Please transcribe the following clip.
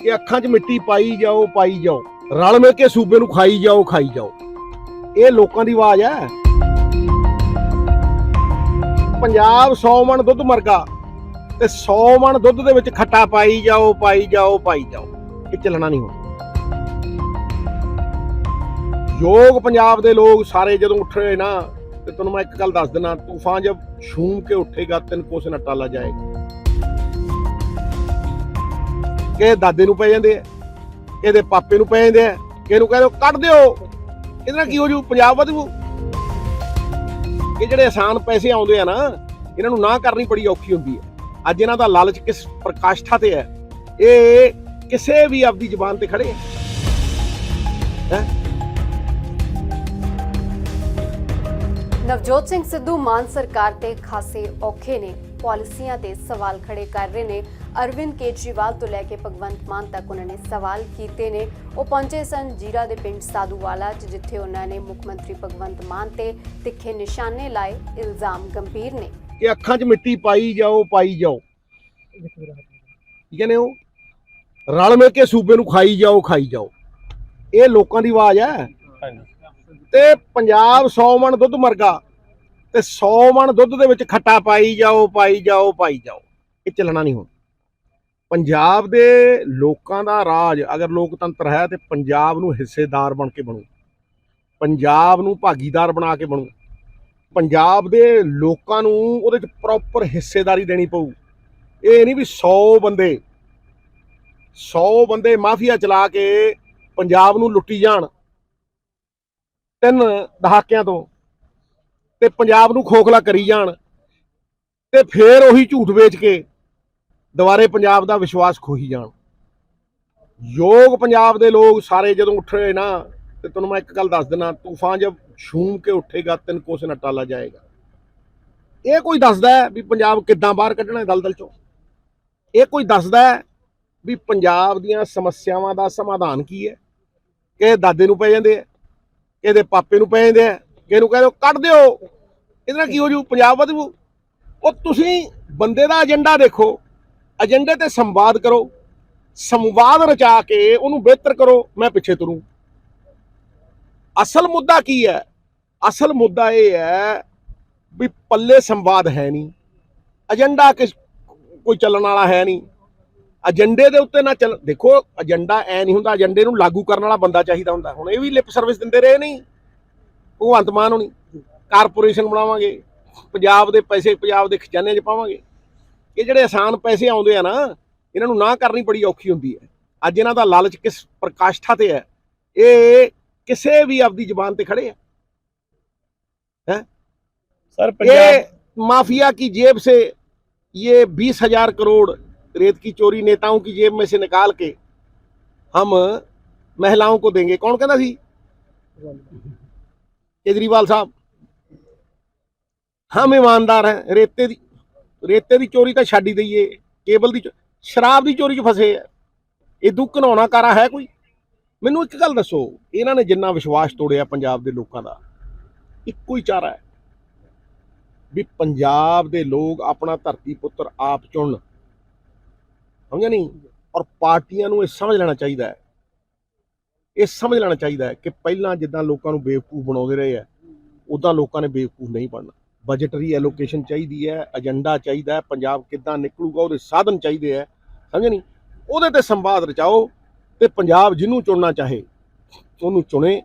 ਇਹ ਅੱਖਾਂ 'ਚ ਮਿੱਟੀ ਪਾਈ ਜਾਓ ਪਾਈ ਜਾਓ। ਰਲ ਮਿਲ ਕੇ ਸੂਬੇ ਨੂੰ ਖਾਈ ਜਾਓ ਖਾਈ ਜਾਓ। ਇਹ ਲੋਕਾਂ ਦੀ ਆਵਾਜ਼ ਹੈ। ਪੰਜਾਬ 100 ਮਣ ਦੁੱਧ ਮਰਗਾ। ਤੇ 100 ਮਣ ਦੁੱਧ ਦੇ ਵਿੱਚ ਖੱਟਾ ਪਾਈ ਜਾਓ ਪਾਈ ਜਾਓ ਪਾਈ ਜਾਓ। ਇਹ ਚੱਲਣਾ ਨਹੀਂ ਹੁਣ ਯੋਗ ਪੰਜਾਬ ਦੇ ਲੋਕ ਸਾਰੇ ਜਦੋਂ ਉੱਠੇ ਨਾ, ਤੇ ਤੁਹਾਨੂੰ ਮੈਂ ਇੱਕ ਗੱਲ ਦੱਸ ਦਿੰਦਾ, ਤੂਫਾਨ ਜਬ ਛੂਮ ਕੇ ਉੱਠੇਗਾ, ਤਿੰਨ ਕੁਛ ਨਾ ਟਾਲਾ ਜਾਏਗਾ। ਕਿ ਦਾਦੇ ਨੂੰ ਪੈ ਜਾਂਦੇ ਆ, ਇਹਦੇ ਪਾਪੇ ਨੂੰ ਪੈ ਜਾਂਦੇ ਆ, ਕਿਹਨੂੰ ਕਹਿੰਦੇ ਕੱਢ ਦਿਓ। ਇਹਦੇ ਨਾਲ ਕੀ ਹੋ ਜੂ? ਪੰਜਾਬ ਵਧੂ। ਇਹ ਜਿਹੜੇ ਆਸਾਨ ਪੈਸੇ ਆਉਂਦੇ ਆ ਨਾ, ਇਹਨਾਂ ਨੂੰ ਨਾ ਕਰਨੀ ਬੜੀ ਔਖੀ ਹੁੰਦੀ ਹੈ ਅੱਜ ਇਹਨਾਂ ਦਾ ਲਾਲਚ ਕਿਸ ਪ੍ਰਕਾਸ਼ਠਾ ਤੇ ਹੈ? ਇਹ ਕਿਸੇ ਵੀ ਆਪਦੀ ਜ਼ੁਬਾਨ ਤੇ ਖੜੇ ਹੈ? ਨਵਜੋਤ ਸਿੰਘ ਸਿੱਧੂ ਮਾਨ ਸਰਕਾਰ ਤੇ ਖਾਸੇ ਔਖੇ ਨੇ। ਪਾਲਿਸੀਆਂ ਤੇ ਸਵਾਲ ਖੜੇ ਕਰ ਰਹੇ ਨੇ। ਅਰਵਿੰਦ ਕੇਜਰੀਵਾਲ ਤੋਂ ਲੈ ਕੇ ਭਗਵੰਤ ਮਾਨ ਤੱਕ ਉਹਨਾਂ ਨੇ ਸਵਾਲ ਕੀਤੇ ਨੇ। ਉਹ ਪਹੁੰਚੇ ਸਨ ਜੀਰਾ ਦੇ ਪਿੰਡ ਸਾਧੂਵਾਲਾ 'ਚ ਜਿੱਥੇ ਉਹਨਾਂ ਨੇ ਮੁੱਖ ਮੰਤਰੀ ਭਗਵੰਤ ਮਾਨ ਤੇ ਤਿੱਖੇ ਨਿਸ਼ਾਨੇ ਲਾਏ। ਇਲਜ਼ਾਮ ਗੰਭੀਰ ਨੇ। ਕਿ ਅੱਖਾਂ 'ਚ ਮਿੱਟੀ ਪਾਈ ਜਾਓ ਪਾਈ ਜਾਓ। ਕੀ ਕਹਿੰਦੇ ਹੋ ਰਲ ਮਿਲ ਕੇ ਸੂਬੇ ਨੂੰ ਖਾਈ ਜਾਓ ਖਾਈ ਜਾਓ। ਇਹ ਲੋਕਾਂ ਦੀ ਆਵਾਜ਼ ਹੈ। ਤੇ ਪੰਜਾਬ 100 ਮਣ ਦੁੱਧ ਮਰਗਾ ਤੇ 100 ਮਣ ਦੁੱਧ ਦੇ ਵਿੱਚ ਖੱਟਾ ਪਾਈ ਜਾਓ ਪਾਈ ਜਾਓ ਪਾਈ ਜਾਓ। ਇਹ ਚੱਲਣਾ ਨਹੀਂ ਹੁਣ। ਪੰਜਾਬ ਦੇ ਲੋਕਾਂ ਦਾ ਰਾਜ, ਅਗਰ ਲੋਕਤੰਤਰ ਹੈ ਤੇ ਪੰਜਾਬ ਨੂੰ ਹਿੱਸੇਦਾਰ ਬਣ ਕੇ ਬਣੂ। ਪੰਜਾਬ ਨੂੰ ਭਾਗੀਦਾਰ ਬਣਾ ਕੇ ਬਣੂ। ਪੰਜਾਬ ਦੇ ਲੋਕਾਂ ਨੂੰ ਉਹਦੇ ਚ ਪ੍ਰੋਪਰ ਹਿੱਸੇਦਾਰੀ ਦੇਣੀ ਪਊ। ਇਹ ਨਹੀਂ ਵੀ 100 ਬੰਦੇ 100 ਬੰਦੇ ਮਾਫੀਆ ਚਲਾ ਕੇ ਪੰਜਾਬ ਨੂੰ ਲੁੱਟੀ ਜਾਣ ਤਿੰਨ ਦਹਾਕਿਆਂ ਤੋਂ ਤੇ ਪੰਜਾਬ ਨੂੰ ਖੋਖਲਾ ਕਰੀ ਜਾਣ ਤੇ ਫੇਰ ਉਹੀ ਝੂਠ ਵੇਚ ਕੇ ਦੁਬਾਰੇ ਪੰਜਾਬ ਦਾ ਵਿਸ਼ਵਾਸ ਖੋਹੀ ਜਾਣ। ਯੋਗ ਪੰਜਾਬ ਦੇ ਲੋਕ ਸਾਰੇ ਜਦੋਂ ਉੱਠੇ ਨਾ, ਤੇ ਤੁਹਾਨੂੰ ਮੈਂ ਇੱਕ ਗੱਲ ਦੱਸ ਦਿੰਦਾ, ਤੂਫਾਨ ਜਬ ਛੂਮ ਕੇ ਉੱਠੇਗਾ, ਤਿੰਨ ਕੁਛ ਨਾ ਟਾਲਾ ਜਾਏਗਾ। ਇਹ ਕੋਈ ਦੱਸਦਾ ਹੈ ਵੀ ਪੰਜਾਬ ਕਿੱਦਾਂ ਬਾਹਰ ਕੱਢਣਾ ਹੈ ਦਲਦਲ ਚੋਂ? ਇਹ ਕੋਈ ਦੱਸਦਾ ਹੈ ਵੀ ਪੰਜਾਬ ਦੀਆਂ ਸਮੱਸਿਆਵਾਂ ਦਾ ਸਮਾਧਾਨ ਕੀ ਹੈ? ਕਿ ਦਾਦੇ ਨੂੰ ਪੈ ਜਾਂਦੇ ਆ ਇਹਦੇ ਪਾਪੇ ਨੂੰ ਪੈ ਜਾਂਦੇ ਆ ਕਿਹਨੂੰ ਕਹਿੰਦੇ ਕੱਢ ਦਿਓ। ਇਹਦੇ ਨਾਲ ਕੀ ਹੋ ਜੂ? ਪੰਜਾਬ ਵਧੂ। ਉਹ ਤੁਸੀਂ ਬੰਦੇ ਦਾ ਏਜੰਡਾ ਦੇਖੋ। ਏਜੰਡੇ ਤੇ ਸੰਵਾਦ ਕਰੋ, ਸੰਵਾਦ ਰਚਾ ਕੇ ਉਹਨੂੰ ਬਿਹਤਰ ਕਰੋ, ਮੈਂ ਪਿੱਛੇ ਤੁਰੂ। ਅਸਲ ਮੁੱਦਾ ਕੀ ਹੈ? ਅਸਲ ਮੁੱਦਾ ਇਹ ਹੈ ਵੀ ਪੱਲੇ ਸੰਵਾਦ ਹੈ ਨਹੀਂ। ਏਜੰਡਾ ਕਿਸ ਕੋਈ ਚੱਲਣ ਵਾਲਾ ਹੈ ਨਹੀਂ। ਏਜੰਡੇ ਦੇ ਉੱਤੇ ਨਾ ਚੱਲ ਦੇਖੋ ਏਜੰਡਾ ਐ ਨਹੀਂ ਹੁੰਦਾ ਏਜੰਡੇ ਨੂੰ ਲਾਗੂ ਕਰਨ ਵਾਲਾ ਬੰਦਾ ਚਾਹੀਦਾ ਹੁੰਦਾ। ਹੁਣ ਇਹ ਵੀ ਲਿਪ ਸਰਵਿਸ ਦਿੰਦੇ ਰਹੇ ਨਹੀਂ। ਭਗਵੰਤ ਮਾਨ ਹੋਣੀ। ਕਾਰਪੋਰੇਸ਼ਨ ਬਣਾਵਾਂਗੇ। ਪੰਜਾਬ ਦੇ ਪੈਸੇ ਪੰਜਾਬ ਦੇ ਖਜ਼ਾਨੇ 'ਚ ਪਾਵਾਂਗੇ। ਇਹ ਜਿਹੜੇ ਆਸਾਨ ਪੈਸੇ ਆਉਂਦੇ ਆ ਨਾ ਇਹਨਾਂ ਨੂੰ ਨਾ ਕਰਨੀ ਬੜੀ ਔਖੀ ਹੁੰਦੀ ਹੈ ਅੱਜ ਇਹਨਾਂ ਦਾ ਲਾਲਚ ਕਿਸ ਪ੍ਰਕਾਸ਼ਠਾ ਤੇ ਹੈ ਇਹ ਕਿਸੇ ਵੀ ਆਪਦੀ ਜ਼ੁਬਾਨ ਤੇ ਖੜੇ ਆ सर पंजाब ये माफिया की जेब से ये बीस हजार करोड़ रेत की चोरी नेताओं की जेब में से निकाल के हम महिलाओं को देंगे कौन कहना थी केजरीवाल साहब हम ईमानदार हैं रेते ਦੀ ਰੇਤੇ ਦੀ ਚੋਰੀ ਤਾਂ ਛੱਡ ਹੀ ਦਈਏ, ਕੇਬਲ ਦੀ ਚੋ- ਸ਼ਰਾਬ ਦੀ ਚੋਰੀ 'ਚ ਫਸੇ ਆ। ਇਦੋਂ ਘਨਾਉਣਾ ਕਾਰਾ ਹੈ ਕੋਈ? ਮੈਨੂੰ ਇੱਕ ਗੱਲ ਦੱਸੋ, ਇਹਨਾਂ ਨੇ ਜਿੰਨਾ ਵਿਸ਼ਵਾਸ ਤੋੜਿਆ ਪੰਜਾਬ ਦੇ ਲੋਕਾਂ ਦਾ, ਇੱਕੋ ਹੀ ਚਾਰਾ ਹੈ। ਵੀ ਪੰਜਾਬ ਦੇ ਲੋਕ ਆਪਣਾ ਧਰਤੀ ਪੁੱਤਰ ਆਪ ਚੁਣ ਸਮਝਿਆ ਨਹੀਂ? ਔਰ ਪਾਰਟੀਆਂ ਨੂੰ ਇਹ ਸਮਝ ਲੈਣਾ ਚਾਹੀਦਾ ਹੈ। ਇਹ ਸਮਝ ਲੈਣਾ ਚਾਹੀਦਾ ਹੈ ਕਿ ਪਹਿਲਾਂ ਜਿੱਦਾਂ ਲੋਕਾਂ ਨੂੰ ਬੇਵਕੂਫ ਬਣਾਉਂਦੇ ਰਹੇ ਆ ਉਦਾਂ ਲੋਕਾਂ ਨੇ ਬੇਵਕੂਫ ਨਹੀਂ ਬਣਨਾ। ਬਜਟਰੀ ਐਲੋਕੇਸ਼ਨ ਚਾਹੀਦੀ ਹੈ ਏਜੰਡਾ ਚਾਹੀਦਾ ਹੈ, ਪੰਜਾਬ ਕਿੱਦਾਂ ਨਿਕਲੂਗਾ, ਉਹਦੇ ਸਾਧਨ ਚਾਹੀਦੇ ਹੈ, ਸਮਝ ਨਹੀਂ? ਉਹਦੇ ਤੇ ਸੰਵਾਦ ਰਚਾਓ ਤੇ ਪੰਜਾਬ ਜਿਹਨੂੰ ਚੁਣਨਾ ਚਾਹੇ, ਉਹਨੂੰ ਚੁਣੇ।